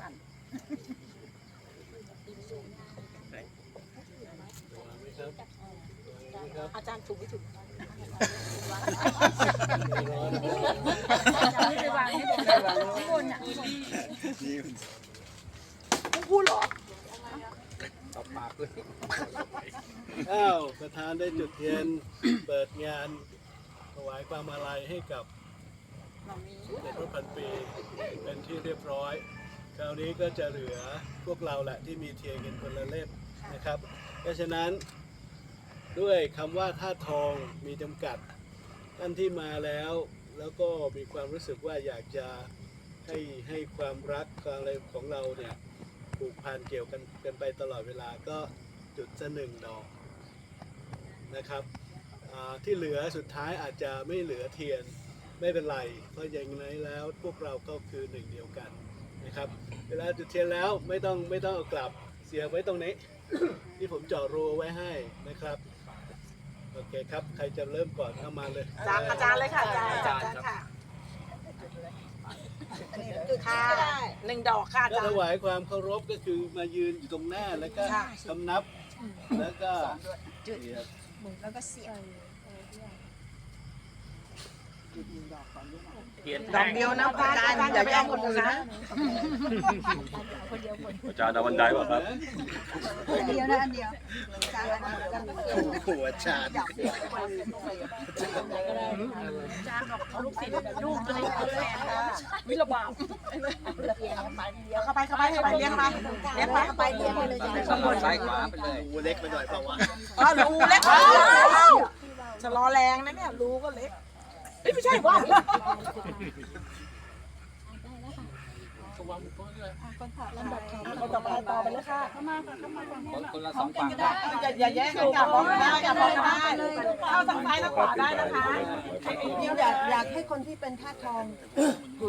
สั่นอาจารย์ถูกไม่ถูกไม่ได้วางให้บนข้างบนอะพูดเหรออ้าวประธานได้จุดเทียนเปิดงานถวายความอาลัยให้กับในรถพันปีเป็นที่เรียบร้อย คราวนี้ก็จะเหลือพวกเราแหละที่มีเทียนกันคนละเล่มนะครับ เพราะฉะนั้นด้วยคำว่าท่าตุทองมีจำกัด ท่านที่มาแล้ว แล้วก็มีความรู้สึกว่าอยากจะให้ให้ความรักความอะไรของเราเนี่ยผูกพันเกี่ยวกันกันไปตลอดเวลาก็จุดจะหนึ่งดอกนะครับที่เหลือสุดท้ายอาจจะไม่เหลือเทียนไม่เป็นไรเพราะอย่างไรแล้วพวกเราก็คือหนึ่งเดียวกัน นะครับ เวลาจุดเทียนแล้วไม่ต้องไม่ต้องเอากลับเสียบไว้ตรงนี้ ที่ผมเจาะรูไว้ให้นะครับ โอเคครับ ใครจะเริ่มก่อนเข้ามาเลยอาจารย์อาจารย์เลยค่ะอาจารย์อาจารย์ค่ะค่ะหนึ่งดอกค่ะอาก็จารถย์ วายความเคารพก็คือมายืนอยู่ตรงหน้าแล้วก็ค่ะ คำนับ แล้วก็เสียบ แล้วก็เสียบ ดอกเดียวนะอาจารย์อย่าแย่งคนอื่นนะอาจารย์เอาบันไดป่ะครับอันเดียวนะอันเดียวหัวชาดลูกตัวนี้วิระบาเข้าไปเข้าไปเข้าไปเลี้ยงมาเลี้ยงมาเข้าไปเลี้ยงมาเลยข้างบนซ้ายขวาไปเลยหูเล็กไปหน่อยเปล่าวะอ๋อรูเล็กชะลอแรงนะเนี่ยรูก็เล็ก เอ้ยไม่ใช่ว่าคนต่อไปต่อไปเลยค่ะคนละสองฝั่งอย่าอย่าแย่งกันอย่ามองได้อย่ามองได้เข้าทางซ้ายทางขวาได้นะคะเดี๋ยวอยากอยากให้คนที่เป็นท่าทอง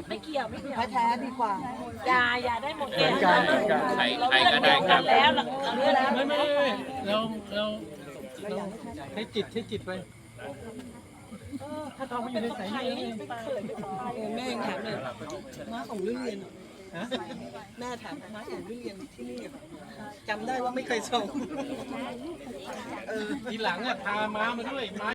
ไม่เกี่ยวไม่เกี่ยวแท้ๆดีกว่าอย่าอย่าได้หมดเลยใครใครก็ได้ครับแล้วเราเลือกแล้วไม่ไม่เราเราใช้จิตใช้จิตไป ถ้าทองมันอยู่ในสายนี้เองแม่ถามเลยม้าของเรื่องเรียนฮะแม่ถามม้าของเรื่องเรียนที่นี่จำได้ว่าไม่เคยส่ง ทีหลังอะพาม้ามาด้วยม้า